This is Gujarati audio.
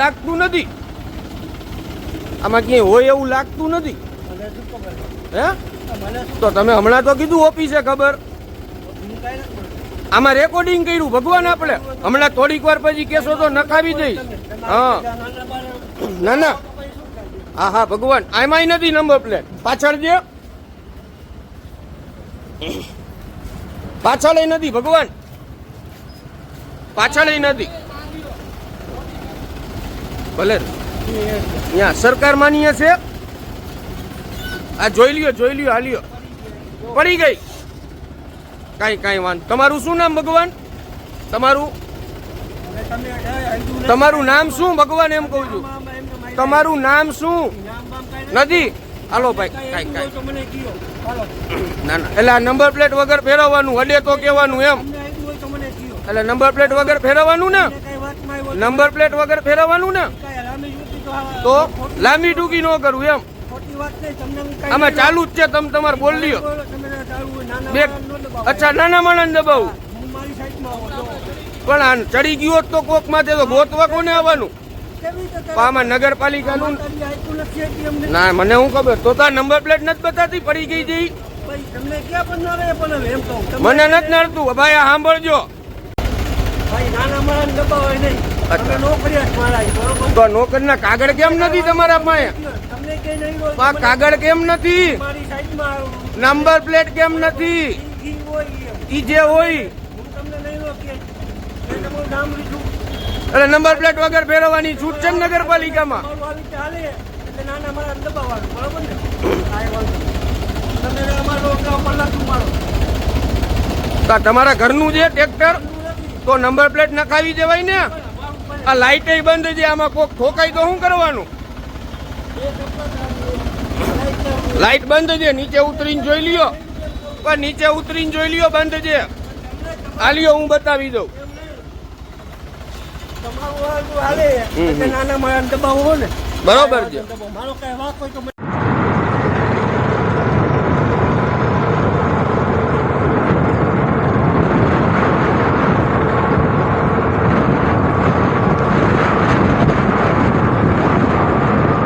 લાગતું નથી. આમાં ક્યાંય હોય એવું લાગતું નથી. હે? તો તમે હમણાં તો કીધું ઓફિસે ખબર. આમાં રેકોર્ડિંગ કર્યું ભગવાન આપણે હમણાં થોડીક વાર પછી કેસો તો નખાવી દઈશ. હા. ના ના? હા હા ભગવાન. આમાંય નથી નંબર પ્લેટ પાછળ જે. પાછળ નથી ભગવાન. પાછળ નથી. ભલે. ત્યાં સરકાર માન્ય છે. આ જોઈ લ્યો જોઈ લ્યો હાલ્યો પડી ગઈ. કાંઈ કાંઈ વાંધો. તમારું શું નામ ભગવાન? તમારું? તમારું નામ શું? ભગવાન એમ કહું છું. તમારું નામ શું? નથી. હાલો ભાઈ, કાંઈ કાંઈ. ના ના. એટલે નંબર પ્લેટ વગર ફેરવવાનું અડે તો કહેવાનું એમ. એટલે નંબર પ્લેટ વગર ફેરવવાનું ને? નંબર પ્લેટ વગર ફેરવવાનું ને? તો લાંબી ટૂંકી ન કરવું એમ. આમાં ચાલુ જ છે તમે તમારે બોલ લ્યો. બે અચ્છા નાના માણસ દબાવું. પણ આ ચડી ગયો તો કોક માથે તો ગોતવા કોને આવવાનું? આમાં નગરપાલિકાનું. ના મને હું ખબર. તો તાર નંબર પ્લેટ નથી બતાતી પડી ગઈ જઈ મને નથી નડતું. ભાઈ આ સાંભળજો. ભાઈ, નાના માણસને દબાવાય નહીં. તો નોકરના કાગળ કેમ નથી તમારા પાસે? કાગળ કેમ નથી. નંબર પ્લેટ કેમ નથી? ઈ- જે હોય. એટલે નંબર પ્લેટ વગર ફેરવવાની છૂટ છે નગરપાલિકામાં? તમારું ઘરનું છે ટ્રેક્ટર? તો નંબર પ્લેટ નખાવી દેવાય ને? આ લાઈટ બંધ છે આમાં કોક ઠોકાય તો શું કરવાનું? લાઇટ લાઈટ બંધ છે નીચે ઉતરીને જોઈ લ્યો. પણ નીચે ઉતરીને જોઈ લ્યો બંધ છે. આ લ્યો હું બતાવી દઉં. નાના દબાવો ને બરોબર છે.